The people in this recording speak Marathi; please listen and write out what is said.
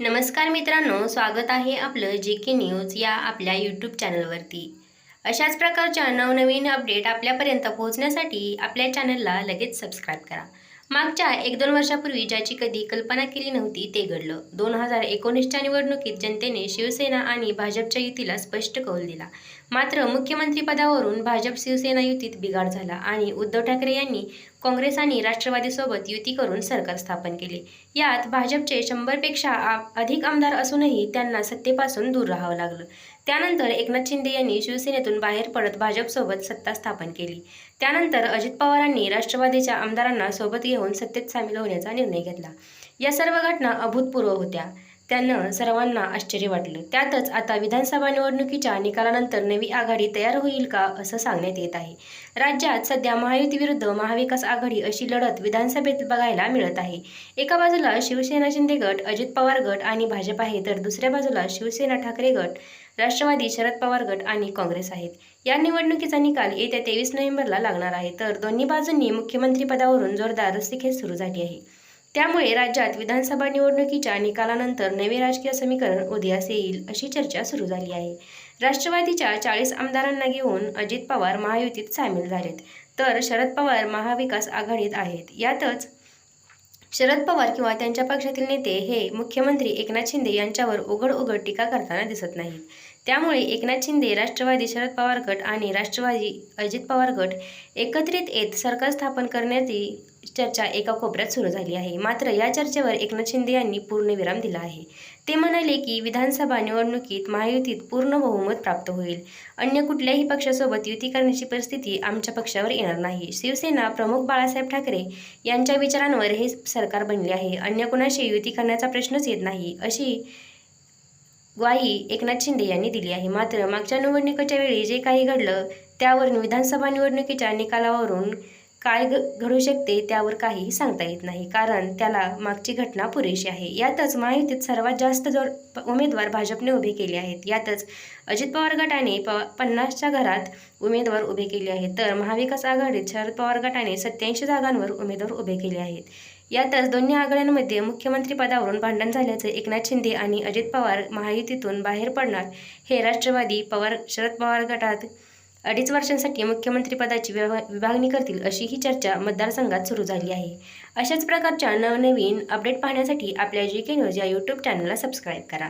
नमस्कार मित्रांनो स्वागत आहे आपलं जे के न्यूज या आपल्या यूट्यूब चॅनलवरती. अशाच प्रकारच्या नवनवीन अपडेट आपल्यापर्यंत पोहोचण्यासाठी आपल्या चॅनलला लगेच सबस्क्राईब करा. मागच्या एक दोन वर्षापूर्वी ज्याची कधी कल्पना केली नव्हती ते घडलं. दोन हजार एकोणीसच्या निवडणुकीत जनतेने शिवसेना आणि भाजपच्या युतीला स्पष्ट कौल दिला. मात्र मुख्यमंत्रीपदावरून भाजप शिवसेना युतीत बिघाड झाला आणि उद्धव ठाकरे यांनी काँग्रेस आणि राष्ट्रवादीसोबत युती करून सरकार स्थापन केले. यात भाजपचे शंभरपेक्षा अधिक आमदार असूनही त्यांना सत्तेपासून दूर राहावं लागलं. त्यानंतर एकनाथ शिंदे यांनी शिवसेनेतून बाहेर पडत भाजपसोबत सत्ता स्थापन केली. त्यानंतर अजित पवारांनी राष्ट्रवादीच्या आमदारांना सोबत घेऊन सत्तेत सामील होण्याचा निर्णय घेतला. या सर्व घटना अभूतपूर्व होत्या. त्यानं सर्वांना आश्चर्य वाटलं. त्यातच आता विधानसभा निवडणुकीच्या निकालानंतर नवी आघाडी तयार होईल का असं सांगण्यात येत आहे. राज्यात सध्या महायुती विरुद्ध महाविकास आघाडी अशी लढत विधानसभेत बघायला मिळत आहे. एका बाजूला शिवसेना शिंदे गट अजित पवार गट आणि भाजप आहे तर दुसऱ्या बाजूला शिवसेना ठाकरे गट राष्ट्रवादी शरद पवार गट आणि काँग्रेस आहेत. या निवडणुकीचा निकाल येत्या तेवीस नोव्हेंबरला लागणार आहे तर दोन्ही बाजूंनी मुख्यमंत्रीपदावरून जोरदार रस्सीखेच सुरू झाली आहे. त्यामुळे राज्यात विधानसभा निवडणुकीच्या निकालानंतर नवे राजकीय समीकरण उदयास येईल अशी चर्चा सुरू झाली आहे. राष्ट्रवादीच्या चाळीस आमदारांना घेऊन अजित पवार महायुतीत सामील झालेत. तर शरद पवार महाविकास आघाडीत आहेत. यातच शरद पवार किंवा त्यांच्या पक्षातील नेते हे मुख्यमंत्री एकनाथ शिंदे यांच्यावर उघड उघड टीका करताना दिसत नाहीत. त्यामुळे एकनाथ शिंदे राष्ट्रवादी शरद पवार गट आणि राष्ट्रवादी अजित पवार गट एकत्रित येत सरकार स्थापन करण्याची चर्चा एका कोपऱ्यात सुरू झाली आहे. मात्र या चर्चेवर एकनाथ शिंदे यांनी पूर्णविराम दिला आहे. ते म्हणाले की विधानसभा निवडणुकीत महायुतीत पूर्ण बहुमत प्राप्त होईल. अन्य कुठल्याही पक्षासोबत युती करण्याची परिस्थिती आमच्या पक्षावर येणार नाही. शिवसेना प्रमुख बाळासाहेब ठाकरे यांच्या विचारांवर हे सरकार बनले आहे. अन्य कुणाशी युती करण्याचा प्रश्नच येत नाही अशी ग्वाही एकनाथ शिंदे यांनी दिली आहे. मात्र मागच्या निवडणुकीच्या वेळी जे काही घडलं त्यावरून विधानसभा निवडणुकीच्या निकालावरून काय घ घडू शकते त्यावर काहीही सांगता येत नाही. कारण त्याला मागची घटना पुरेशी आहे. यातच महायुतीत सर्वात जास्त जोर प- उमेदवार भाजपने उभे केले आहेत. यातच अजित पवार गटाने प पन्नासच्या घरात उमेदवार उभे केले आहेत. तर महाविकास आघाडीत शरद पवार गटाने सत्याऐंशी जागांवर उमेदवार उभे केले आहेत. यातच दोन्ही आघाड्यांमध्ये मुख्यमंत्रीपदावरून भांडण झाल्याचं एकनाथ शिंदे आणि अजित पवार महायुतीतून बाहेर पडणार हे राष्ट्रवादी पवार शरद पवार गटात अडीच वर्षांसाठी मुख्यमंत्रीपदाची विभा विभागणी करतील अशी ही चर्चा मतदारसंघात सुरू झाली आहे. अशाच प्रकारच्या नवनवीन अपडेट पाहण्यासाठी आपल्या जी के न्यूज या यूट्यूब चॅनलला सबस्क्राईब करा.